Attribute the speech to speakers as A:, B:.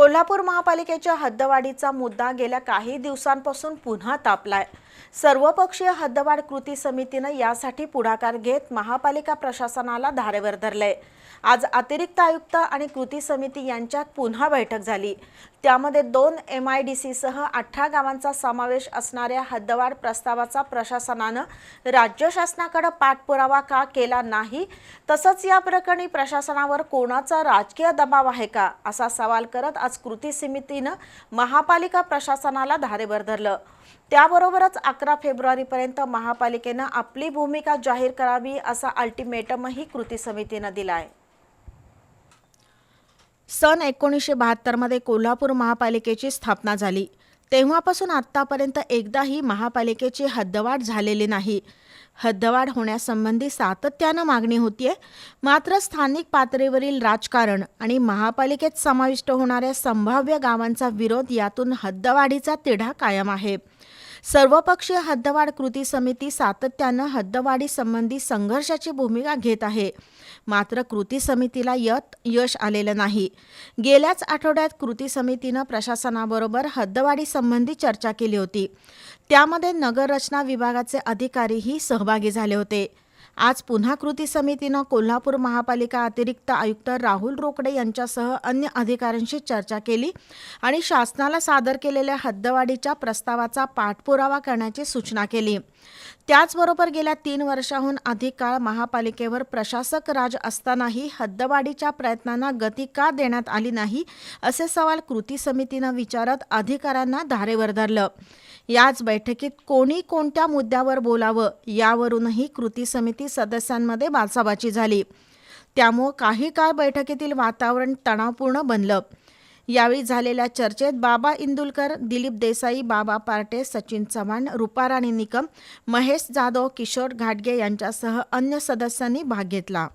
A: कोल्हापूर महापालिकेच्या हद्दवाढीचा मुद्दा गेल्या काही दिवसांपासून पुन्हा तापलाय. सर्वपक्षीय हद्दवाढ कृती समितीनं यासाठी पुढाकार घेत महापालिका प्रशासनाला धारेवर धरलंय. आज अतिरिक्त आयुक्त आणि कृती समिती यांच्यात पुन्हा बैठक झाली. त्यामध्ये दोन एम आय डी सीसह अठरा गावांचा समावेश असणाऱ्या हद्दवाढ प्रस्तावाचा प्रशासनानं राज्य शासनाकडे पाठपुरावा का केला नाही तसंच या प्रकरणी प्रशासनावर कोणाचा राजकीय दबाव आहे का असा सवाल करत आज कृती समितीनं महापालिका प्रशासनाला धारेवर धरलं. त्याबरोबरच अकरा फेब्रुवारीपर्यंत महापालिकेनं आपली भूमिका जाहीर करावी असा अल्टिमेटमही कृती समितीनं दिलाय. सन एकोणीसशे बहात्तरमध्ये कोल्हापूर महापालिकेची स्थापना झाली. तेव्हापासून आत्तापर्यंत एकदाही महापालिकेची हद्दवाढ झालेली नाही. हद्दवाढ होण्यासंबंधी सातत्यानं मागणी होतीये. मात्र स्थानिक पातळीवरील राजकारण आणि महापालिकेत समाविष्ट होणाऱ्या संभाव्य गावांचा विरोध यातून हद्दवाढीचा तिढा कायम आहे. सर्वपक्षीय हद्दवाढ कृती समिती सातत्यानं हद्दवाढीसंबंधी संघर्षाची भूमिका घेत आहे. मात्र कृती समितीला यत यश आलेलं नाही. गेल्याच आठवड्यात कृती समितीनं प्रशासनाबरोबर हद्दवाढीसंबंधी चर्चा केली होती. त्यामध्ये नगररचना विभागाचे अधिकारीही सहभागी झाले होते. आज पुन्हा कृती समितीनं कोल्हापूर महापालिका अतिरिक्त आयुक्त राहुल रोकडे यांच्यासह अन्य अधिकाऱ्यांशी चर्चा केली आणि शासनाला सादर केलेल्या हद्दवाढीच्या प्रस्तावाचा पाठपुरावा करण्याची सूचना केली. त्याचबरोबर गेल्या तीन वर्षाहून अधिक काळ महापालिकेवर प्रशासक राज असतानाही हद्दवाढीच्या प्रयत्नांना गती का देण्यात आली नाही असे सवाल कृती समितीनं विचारत अधिकाऱ्यांना धारेवर धरलं. याच बैठकीत कोणी कोणत्या मुद्द्यावर बोलावं यावरूनही कृती समिती समिती सदस्यांमध्ये बाचाबाची झाली. त्यामुळं काही काळ बैठकीतील वातावरण तणावपूर्ण बनलं. यावेळी झालेल्या चर्चेत बाबा इंदुलकर दिलीप देसाई बाबा पार्टे सचिन चव्हाण रुपाराणी निकम महेश जाधव किशोर घाटगे यांच्यासह अन्य सदस्यांनी भाग घेतला.